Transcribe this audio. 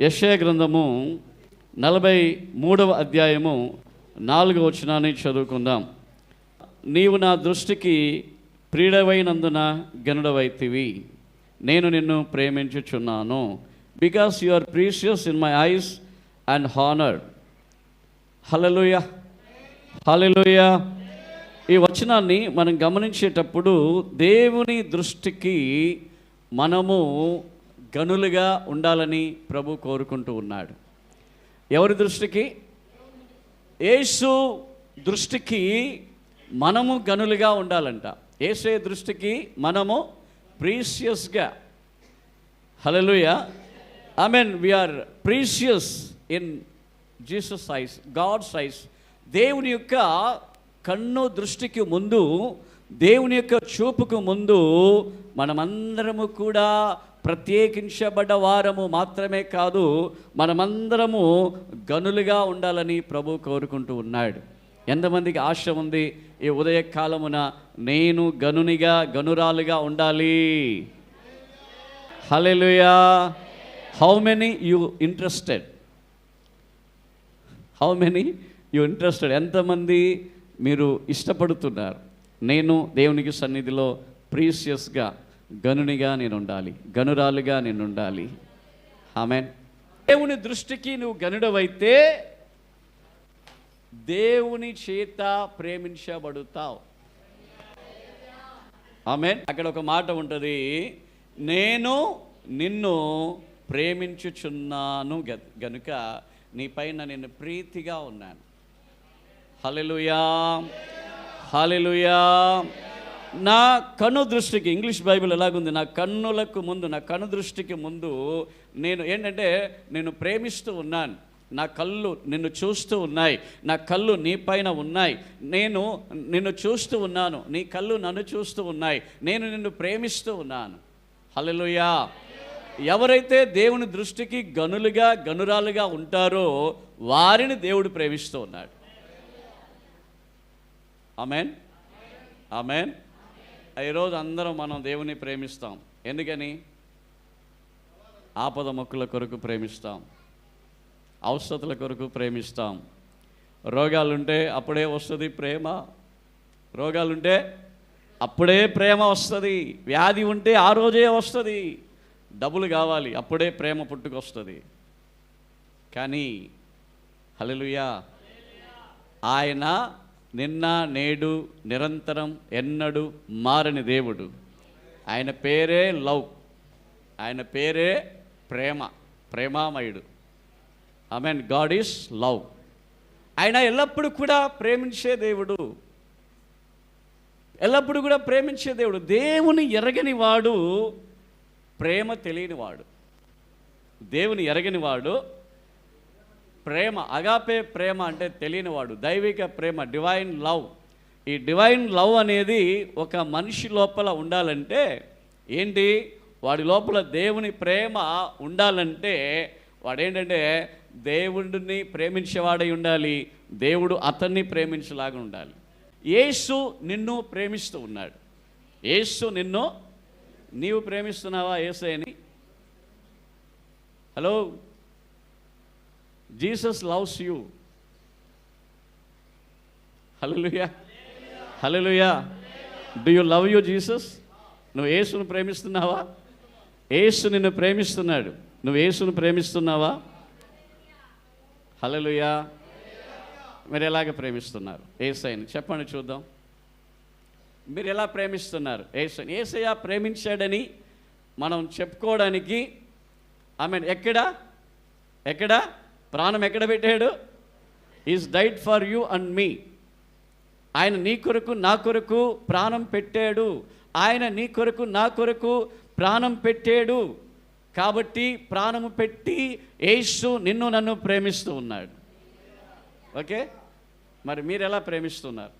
యశయ గ్రంథము నలభై మూడవ అధ్యాయము నాలుగవ వచనాన్ని చదువుకుందాం. నీవు నా దృష్టికి ప్రియుడవైనందున గనుడవైతివి నేను నిన్ను ప్రేమించుచున్నాను. Because you are precious in my eyes and honoured hallelujah hallelujah ఈ వచనాన్ని మనం గమనించేటప్పుడు దేవుని దృష్టికి మనము గనులుగా ఉండాలని ప్రభు కోరుకుంటూ ఉన్నాడు. ఎవరి దృష్టికి? యేసు దృష్టికి మనము గనులుగా ఉండాలంట. ఏసే దృష్టికి మనము ప్రీషియస్గా. Hallelujah I mean we are precious in Jesus eyes God eyes దేవుని యొక్క కన్ను దృష్టికి ముందు దేవుని యొక్క చూపుకు ముందు మనమందరము కూడా ప్రత్యేకించబడ్డ వారము మాత్రమే కాదు మనమందరము గనులుగా ఉండాలని ప్రభు కోరుకుంటూ ఉన్నాడు. ఎంతమందికి ఆశ ఉంది? ఈ ఉదయకాలమున నేను గనునిగా గనురాలుగా ఉండాలి. Hallelujah how many you interested how many you interested ఎంతమంది మీరు ఇష్టపడుతున్నారు? నేను దేవునికి సన్నిధిలో ప్రీసియస్గా గనునిగా నేను ఉండాలి గనురాలుగా నేను ఉండాలి ఆమె దేవుని దృష్టికి నువ్వు గనుడవైతే దేవుని చేత ప్రేమించబడుతావు. ఆమె అక్కడ ఒక మాట ఉంటుంది నేను నిన్ను ప్రేమించుచున్నాను గనుక నీ పైన నేను ప్రీతిగా ఉన్నాను. హలెలుయా హలెలుయా నా కన్ను దృష్టికి ఇంగ్లీష్ బైబిల్ ఎలాగుంది? నా కన్నులకు ముందు నా కన్ను దృష్టికి ముందు నేను ఏంటంటే నేను ప్రేమిస్తూ ఉన్నాను. నా కళ్ళు నిన్ను చూస్తూ ఉన్నాయి. నా కళ్ళు నీ పైన ఉన్నాయి. నేను నిన్ను చూస్తూ ఉన్నాను. నీ కళ్ళు నన్ను చూస్తూ ఉన్నాయి. నేను నిన్ను ప్రేమిస్తూ ఉన్నాను. హలలుయా ఎవరైతే దేవుని దృష్టికి గనులుగా గనురాలుగా ఉంటారో వారిని దేవుడు ప్రేమిస్తూ ఉన్నాడు. ఆమెన్. ఆమెన్. ఈరోజు అందరం మనం దేవుని ప్రేమిస్తాం. ఎందుకని? ఆపద మొక్కుల కొరకు ప్రేమిస్తాం. అవసరతల కొరకు ప్రేమిస్తాం. రోగాలుంటే అప్పుడే వస్తుంది ప్రేమ. రోగాలుంటే అప్పుడే ప్రేమ వస్తుంది. వ్యాధి ఉంటే ఆ రోజే వస్తుంది. డబ్బులు కావాలి అప్పుడే ప్రేమ పుట్టుకొస్తుంది. కానీ హలలుయా ఆయన నిన్న నేడు నిరంతరం ఎన్నడు మారని దేవుడు. ఆయన పేరే లవ్. ఆయన పేరే ప్రేమ. ప్రేమామయుడు. I mean God is love ఆయన ఎల్లప్పుడూ కూడా ప్రేమించే దేవుడు. ఎల్లప్పుడూ కూడా ప్రేమించే దేవుడు. దేవుని ఎరగని వాడు ప్రేమ తెలియని వాడు. దేవుని ఎరగని వాడు ప్రేమ అగాపే ప్రేమ అంటే తెలియనివాడు దైవిక ప్రేమ డివైన్ లవ్ ఈ డివైన్ లవ్ అనేది ఒక మనిషి లోపల ఉండాలంటే ఏంటి? వాడి లోపల దేవుని ప్రేమ ఉండాలంటే వాడేంటంటే దేవుడిని ప్రేమించేవాడై ఉండాలి దేవుడు అతన్ని ప్రేమించేలాగా ఉండాలి. యేసు నిన్ను ప్రేమిస్తూ ఉన్నాడు. యేసు నిన్ను నీవు ప్రేమిస్తున్నావా యేసయ్యని? Hello? Jesus loves you hallelujah hallelujah do you love you Jesus నువ్వు యేసును ప్రేమిస్తున్నావా? యేసు నిన్ను ప్రేమిస్తున్నాడు. నువ్వు యేసును ప్రేమిస్తున్నావా? హలలుయా మీరు ఎలాగ ప్రేమిస్తున్నారు? ఏసైని చెప్పండి చూద్దాం. మీరు ఎలా ప్రేమిస్తున్నారు? ఏసైని ఏసయ్య ప్రేమించాడని మనం చెప్పుకోవడానికి ఐ మీన్ ఎక్కడ? ఎక్కడ? ప్రాణం ఎక్కడ పెట్టాడు? Is died for you and me ఆయన నీ కొరకు నా కొరకు ప్రాణం పెట్టాడు. ఆయన నీ కొరకు నా కొరకు ప్రాణం పెట్టాడు. కాబట్టి ప్రాణము పెట్టి యేసు నిన్ను నన్ను ప్రేమిస్తూ ఉన్నాడు. ఓకే? మరి మీరు ఎలా ప్రేమిస్తున్నారు?